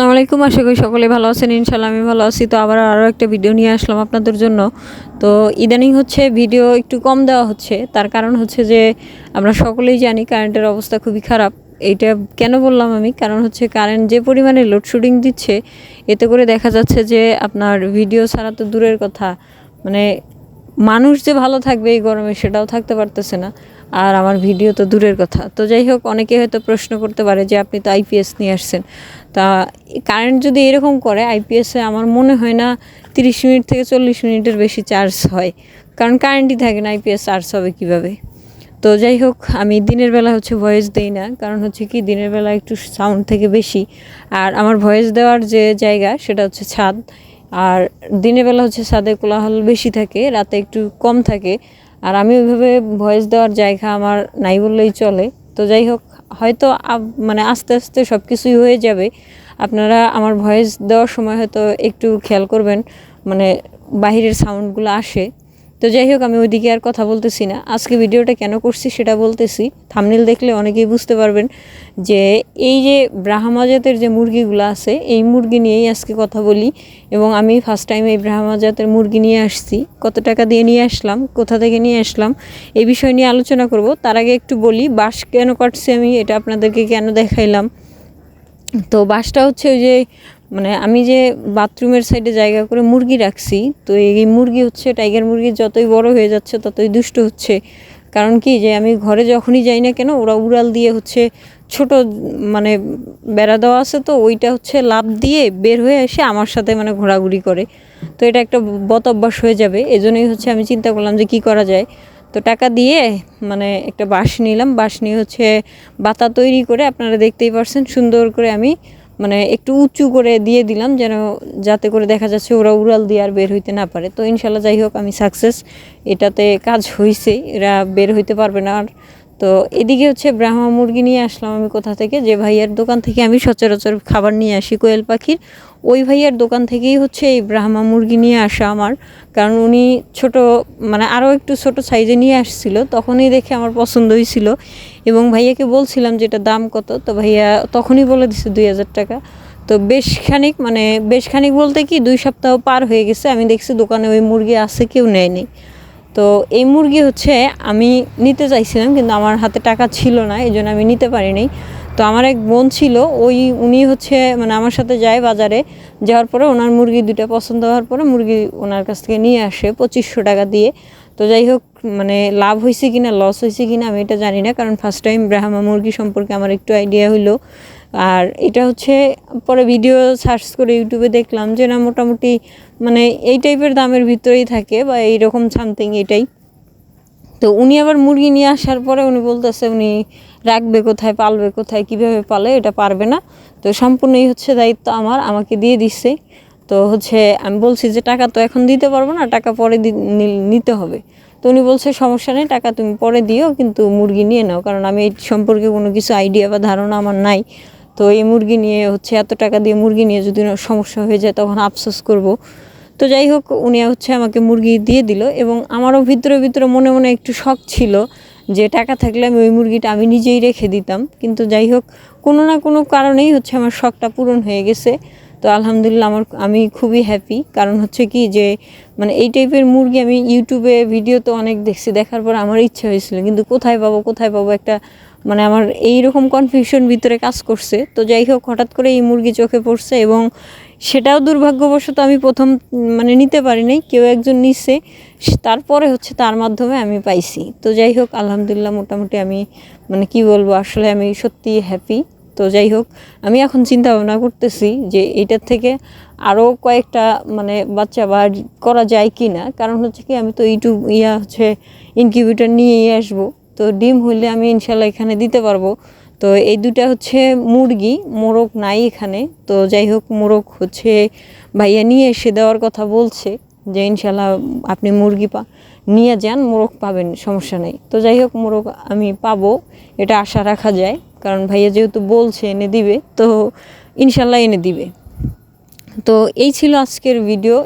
আসসালামু আলাইকুম, আশা করি সকলে ভালো আছেন ইনশাল্লাহ আমি ভালো আছি। তো আবার আরও একটা ভিডিও নিয়ে আসলাম আপনাদের জন্য। তো ইদানিং হচ্ছে ভিডিও একটু কম দেওয়া হচ্ছে। তার কারণ হচ্ছে যে আমরা সকলেই জানি কারেন্টের অবস্থা খুবই খারাপ। এইটা কেন বললাম আমি? কারণ হচ্ছে কারেন্ট যে পরিমাণে লোডশেডিং দিচ্ছে, এতে করে দেখা যাচ্ছে যে আপনার ভিডিও ছাড়া তো দূরের কথা। মানে মানুষ যে ভালো থাকবে এই গরমে সেটাও থাকতে পারতেছে না। আর আমার ভিডিও তো দূরের কথা। তো যাই হোক, অনেকে হয়তো প্রশ্ন করতে পারে যে আপনি তো আইপিএস নিয়ে আসছেন। তা কারেন্ট যদি এরকম করে আইপিএসে আমার মনে হয় না তিরিশ মিনিট থেকে চল্লিশ মিনিটের বেশি চার্জ হয়। কারণ কারেন্টই থাকে না আইপিএস চার্জ হবে কীভাবে? তো যাই হোক, আমি দিনের বেলা হচ্ছে ভয়েস দেই না। কারণ হচ্ছে কি, দিনের বেলা একটু সাউন্ড থেকে বেশি। আর আমার ভয়েস দেওয়ার যে জায়গা, সেটা হচ্ছে ছাদ। আর দিনের বেলা হচ্ছে ছাদে কোলাহল বেশি থাকে, রাতে একটু কম থাকে। আর আমি ওইভাবে ভয়েস দেওয়ার জায়গা আমার নাই বললেই চলে। তো যাই হোক, হয়তো মানে আস্তে আস্তে সব কিছুই হয়ে যাবে। আপনারা আমার ভয়েস দেওয়ার সময় হয়তো একটু খেয়াল করবেন মানে বাহিরের সাউন্ডগুলো আসে। তো যাই হোক, আমি ওইদিকে আর কথা বলতেছি না। আজকে ভিডিওটা কেন করছি সেটা বলতেছি। থামনেল দেখলে অনেকেই বুঝতে পারবেন যে এই যে ব্রাহ্মা জাতের যে মুরগিগুলো আছে, এই মুরগি নিয়েই আজকে কথা বলি এবং আমি ফার্স্ট টাইম এই ব্রাহ্মা জাতের মুরগি নিয়ে আসছি। কত টাকা দিয়ে নিয়ে আসলাম, কোথা থেকে নিয়ে আসলাম, এই বিষয় নিয়ে আলোচনা করব। তার আগে একটু বলি, বাঁশ কেন কাটছি আমি, এটা আপনাদেরকে কেন দেখাইলাম। তো বাসটা হচ্ছে ওই যে মানে আমি যে বাথরুমের সাইডে জায়গা করে মুরগি রাখছি, তো এই মুরগি হচ্ছে, টাইগার মুরগি যতই বড় হয়ে যাচ্ছে ততই দুষ্ট হচ্ছে। কারণ কি যে আমি ঘরে যখনই যাই না কেন, ওরা উড়াল দিয়ে হচ্ছে ছোট মানে বেড়া দেওয়া আছে তো, ওইটা হচ্ছে লাভ দিয়ে বের হয়ে এসে আমার সাথে মানে ঘোরাঘুরি করে। তো এটা একটা বত অভ্যাস হয়ে যাবে, এজন্যই হচ্ছে আমি চিন্তা করলাম যে কি করা যায়। তো টাকা দিয়ে মানে একটা বাঁশ নিলাম, বাঁশ নিয়ে হচ্ছে বাতা তৈরি করে আপনারা দেখতেই পারছেন সুন্দর করে আমি মানে একটু উঁচু করে দিয়ে দিলাম যেন যাতে করে দেখা যাচ্ছে ওরা উড়াল দিয়ে আর বের হইতে না পারে। তো ইনশাল্লাহ যাই হোক, আমি সাকসেস এটাতে কাজ হয়েছে এরা বের হইতে পারবে না। আর তো এদিকে হচ্ছে ব্রাহ্মা মুরগি নিয়ে আসলাম আমি কোথা থেকে? যে ভাইয়ার দোকান থেকে আমি সচরাচর খাবার নিয়ে আসি কোয়েল পাখির। ওই ভাইয়ার দোকান থেকেই হচ্ছে এই ব্রাহ্মা মুরগি নিয়ে আসা আমার। কারণ উনি ছোট মানে আরও একটু ছোট সাইজে নিয়ে আসছিল, তখনই দেখে আমার পছন্দ হয়েছিল। এবং ভাইয়াকে বলছিলাম যে এটা দাম কত? তো ভাইয়া তখনই বলে দিছে দুই হাজার টাকা। তো বেশ খানিক মানে বেশ খানিক বলতে কি দুই সপ্তাহ পার হয়ে গেছে। আমি দেখছি দোকানে ওই মুরগি আছে কেউ নেয়নি তো এই মুরগি হচ্ছে আমি নিতে চাইছিলাম, কিন্তু আমার হাতে টাকা ছিল না, এই জন্য আমি নিতে পারিনি। তো আমার এক বোন ছিল, ওই উনি হচ্ছে মানে আমার সাথে যায় বাজারে, যাওয়ার পরে ওনার মুরগি দুটো পছন্দ হওয়ার পরে মুরগি ওনার কাছ থেকে নিয়ে আসে পঁচিশশো টাকা দিয়ে। তো যাই হোক মানে লাভ হয়েছে কিনা লস হয়েছে কিনা আমি এটা জানি না, কারণ ফার্স্ট টাইম ব্রাহ্মা মুরগি সম্পর্কে আমার একটু আইডিয়া হইল। আর এটা হচ্ছে, পরে ভিডিও সার্চ করে ইউটিউবে দেখলাম যে না মোটামুটি মানে এই টাইপের দামের ভিতরেই থাকে বা এইরকম সামথিং এটাই। তো উনি আবার মুরগি নিয়ে আসার পরে উনি বলতেছে উনি রাখবে কোথায়, পালবে কোথায়, কীভাবে পালে এটা পারবে না। তো সম্পূর্ণই হচ্ছে দায়িত্ব আমার, আমাকে দিয়ে দিচ্ছে তো হচ্ছে আমি বলছি যে টাকা তো এখন দিতে পারব না, টাকা পরে নিতে হবে। তো উনি বলছে, সমস্যা নেই, টাকা তুমি পরে দিও, কিন্তু মুরগি নিয়ে নাও। কারণ আমি এই সম্পর্কে কোনো কিছু আইডিয়া বা ধারণা আমার নাই। তো এই মুরগি নিয়ে হচ্ছে এত টাকা দিয়ে মুরগি নিয়ে যদি সমস্যা হয়ে যায়, তখন আফসোস করব। তো যাই হোক, উনি হচ্ছে আমাকে মুরগি দিয়ে দিল এবং আমারও ভিতরে ভিতরে মনে মনে একটু শখ ছিল যে টাকা থাকলে আমি ওই মুরগিটা আমি নিজেই রেখে দিতাম। কিন্তু যাই হোক, কোনো না কোনো কারণেই হচ্ছে আমার শখটা পূরণ হয়ে গেছে। তো আলহামদুলিল্লাহ আমার আমি খুবই হ্যাপি কারণ হচ্ছে কি যে মানে এই টাইপের মুরগি আমি ইউটিউবে ভিডিও তো অনেক দেখছি, দেখার পর আমার ইচ্ছা হয়েছিল, কিন্তু কোথায় পাবো কোথায় পাবো একটা মানে আমার এই রকম কনফিউশন ভিতরে কাজ করছে। তো যাই হোক, হঠাৎ করে এই মুরগি চোখে পড়ছে এবং সেটাও দুর্ভাগ্যবশত আমি প্রথম মানে নিতে পারিনি, কেউ একজন নিচ্ছে তারপরে হচ্ছে তার মাধ্যমে আমি পাইছি। তো যাই হোক, আলহামদুলিল্লাহ মোটামুটি আমি মানে কি বলব, আসলে আমি সত্যি হ্যাপি তো যাই হোক, আমি এখন চিন্তা ভাবনা করতেছি যে এটার থেকে আরও কয়েকটা মানে বাচ্চা বা করা যায় কি না কারণ হচ্ছে কি, আমি তো ইউটিউব ইয়া হচ্ছে ইনকিউবেটার নিয়েই আসব। তো ডিম হইলে আমি ইনশাল্লাহ এখানে দিতে পারব। তো এই দুটা হচ্ছে মুরগি, মোরগ নাই এখানে। তো যাই হোক, মোরগ হচ্ছে ভাইয়া নিয়ে এসে দেওয়ার কথা বলছে যে ইনশাল্লাহ আপনি মুরগি পা নিয়ে যান, মোরগ পাবেন, সমস্যা নেই। তো যাই হোক, মোরগ আমি পাবো, এটা আশা রাখা যায়। কারণ ভাইয়া যেহেতু বলছে, এনে দিবে, তো ইনশাল্লাহ এনে দিবে। তো এই ছিল আজকের ভিডিও